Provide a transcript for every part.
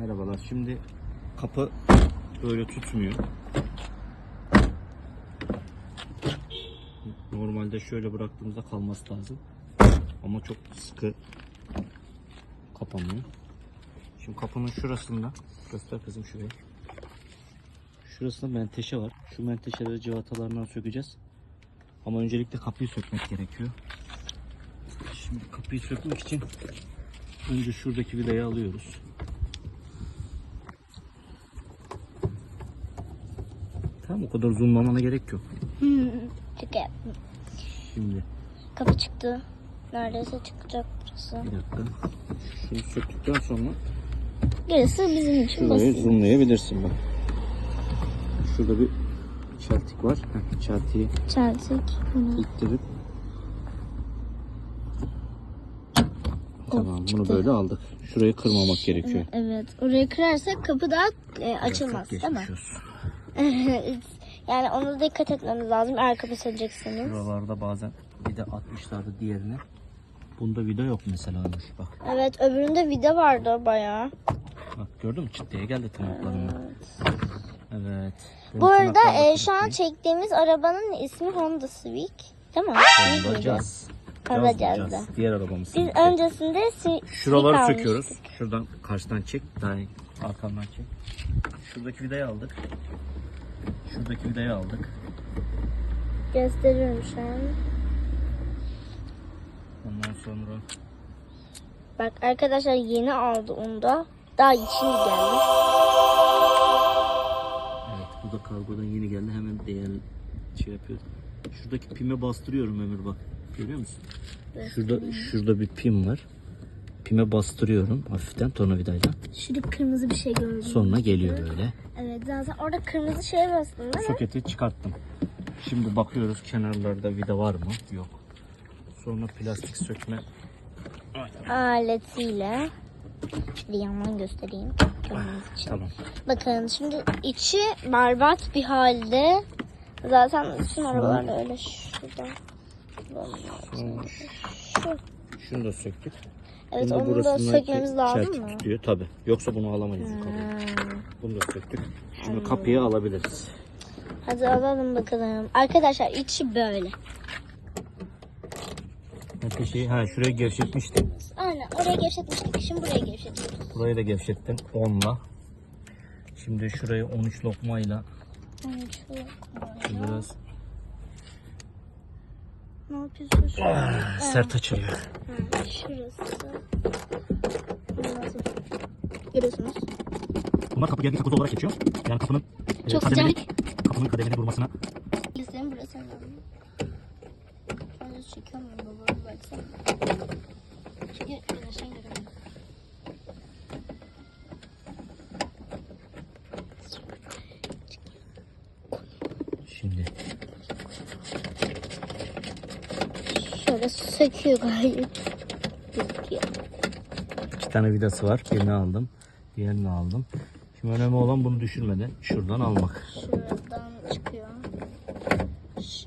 Merhabalar. Şimdi kapı böyle tutmuyor. Normalde şöyle bıraktığımızda kalması lazım. Ama çok sıkı kapanıyor. Şimdi kapının şurasında göster kızım şurayı. Şurasında menteşe var. Şu menteşeleri civatalarından sökeceğiz. Ama öncelikle kapıyı sökmek gerekiyor. Şimdi kapıyı sökmek için önce şuradaki vidayı alıyoruz. Tamam o kadar zoomlamana gerek yok. Yaptım. Şimdi Kapı çıktı. Neredeyse çıkacak burası. bir dakika. Şunu söktükten sonra Gerisi bizim için şurayı basit. zoomlayabilirsin bak. Şurada bir çeltik var. Heh, çeltiği Çeltik. Bunu. ittirip Tamam bunu çıktı. böyle aldık. Şurayı kırmamak gerekiyor. Evet. Orayı kırarsak kapı daha e, açılmaz Çok değil mi? geçmiş olsun. Evet. yani ona dikkat etmemiz lazım eğer kapı silecekseniz. Şuralarda bazen vida atmışlardı diğerine. Bunda vida yok mesela olmuş bak. Evet öbüründe vida vardı bayağı. Bak gördün mü çıt diye geldi tırnaklarına. Evet. Benim Bu arada e, şu an çektiğimiz arabanın ismi Honda Civic. Değil mi? Civic Honda? Jazz. Honda Jazz mı? Jazz'dı. Jazz. Diğer arabamız. Biz Civic. öncesinde si- Şuraları Civic söküyoruz. Şuradan karşıdan çek. Daha. Arkamdan çek. Şuradaki vidayı aldık. Şuradaki vidayı aldık. Gösteriyorum şu an. Ondan sonra Bak arkadaşlar yeni aldı onu da. Daha içini geldi. evet bu da kargodan yeni geldi. Hemen değer şey yapıyoruz. Şuradaki pime bastırıyorum Ömür bak. Görüyor musun? Şurada şurada bir pim var. Pime bastırıyorum hafiften tornavidayla. Şurada kırmızı bir şey gördüm. Sonra geliyor böyle. Evet zaten orada kırmızı şey bastın değil mi? Soketi çıkarttım. Şimdi bakıyoruz kenarlarda vida var mı? Yok. Sonra plastik sökme Aletiyle. Bir yandan göstereyim. Görmeniz için. Tamam. Bakın şimdi içi berbat bir halde. Zaten bütün arabalar öyle şurada. Şu. şunu da söktük. Evet Bunu onu da sökmemiz lazım mı? tutuyor tabi. Yoksa bunu alamayız. Hmm. Bunu da söktük. Şimdi kapıyı alabiliriz. Hadi alalım bakalım. Arkadaşlar içi böyle. Menteşeyi ha şuraya gevşetmiştim. Aynen oraya gevşetmiştik. Şimdi buraya gevşetiyoruz. Burayı da gevşettim 10'la. Şimdi şurayı 13 lokmayla Yani şu- biraz Ne yapıyorsun şu ah, sert açılıyor. Ha, Şurası. Nasıl? Görüyorsunuz. Bunlar kapı gergi takozu olarak geçiyor. Yani kapının e, Çok kademeli- sıcak. kapının kademeli durmasına Göstereyim burası önemli. Şöyle çekiyor muyum baba? Baksana. Çünkü güneşten göremiyorum. şimdi Şöyle söküyor gayet. Gözüküyor. iki tane vidası var. Birini aldım. Diğerini aldım. Şimdi önemli olan bunu düşürmeden şuradan almak. Şuradan çıkıyor.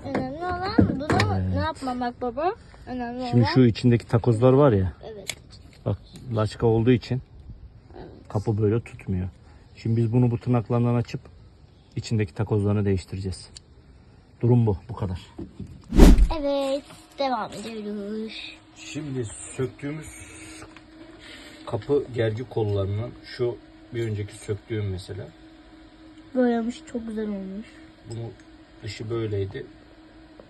Önemli olan bunu ne yapmamak baba? Önemli Şimdi olan. şu içindeki takozlar var ya. Evet. Bak laçka olduğu için kapı böyle tutmuyor. Şimdi biz bunu bu tırnaklarından açıp içindeki takozlarını değiştireceğiz. Durum bu. Bu kadar. Evet. Devam ediyoruz. Şimdi söktüğümüz kapı gergi kollarından şu bir önceki söktüğüm mesela. Boyamış çok güzel olmuş. Bunu dışı böyleydi.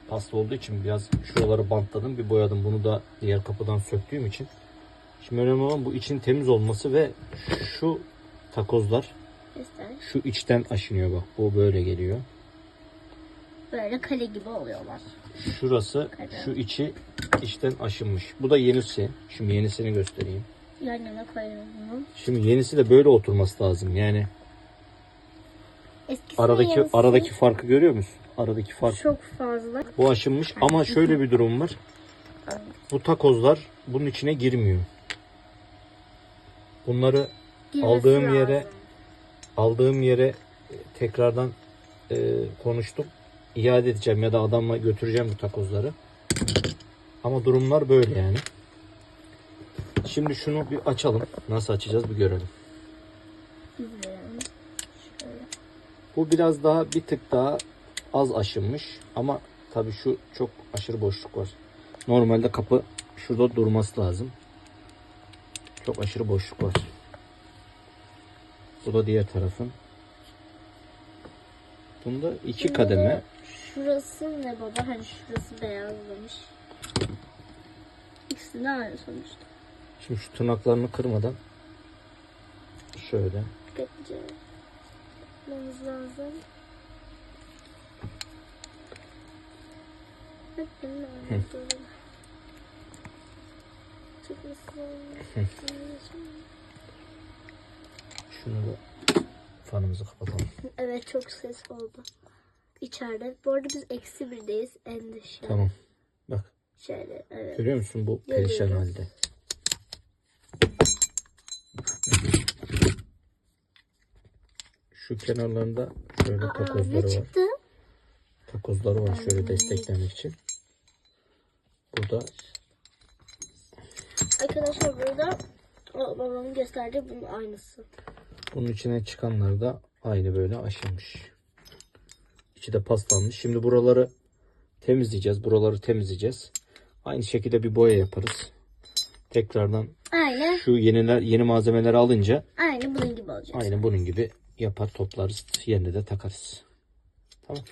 Pasta olduğu için biraz şuraları bantladım bir boyadım. Bunu da diğer kapıdan söktüğüm için. Şimdi önemli olan bu için temiz olması ve şu takozlar şu içten aşınıyor bak. Bu böyle geliyor. Böyle kale gibi oluyorlar. Şurası şu içi içten aşınmış. Bu da yenisi. Şimdi yenisini göstereyim. Yan yana koyuyorum bunu. Şimdi yenisi de böyle oturması lazım. Yani Eskisi aradaki aradaki farkı görüyor musun? Aradaki fark. çok fazla. Bu aşınmış ama şöyle bir durum var. Bu takozlar bunun içine girmiyor. Bunları Girmesi Aldığım lazım. yere- aldığım yere tekrardan e, konuştum. İade edeceğim ya da adamla götüreceğim bu takozları. Ama durumlar böyle yani. Şimdi şunu bir açalım. Nasıl açacağız bir görelim. Bu biraz daha bir tık daha az aşınmış ama tabii şu çok aşırı boşluk var. Normalde kapı şurada durması lazım. Çok aşırı boşluk var. Bu da diğer tarafın. Bunda iki kademe. Şurası ne baba? Hani şurası beyazlamış. İkisi de aynı sonuçta. Şimdi şu tırnaklarını kırmadan şöyle. Dikkatlice yapmamız lazım. Hep lazım. Şunu da fanımızı kapatalım. Evet çok ses oldu. İçeride. Bu arada biz eksi birdeyiz. En dışı. Tamam. Bak Şöyle evet. görüyor musun bu perişan Görüyorum. halde. Şu kenarlarında şöyle Aa, takozları var. çıktı? Takozları var şöyle desteklemek için. Burada Arkadaşlar burada babamın gösterdiği bunun aynısı. bunun içine çıkanlar da aynı böyle aşılmış. İçi de paslanmış. Şimdi buraları temizleyeceğiz. Buraları temizleyeceğiz. Aynı şekilde bir boya yaparız. Tekrardan Aynı. şu yeniler yeni malzemeleri alınca Aynı bunun gibi olacak. aynı bunun gibi yapar toplarız. Yerine de takarız. Tamam.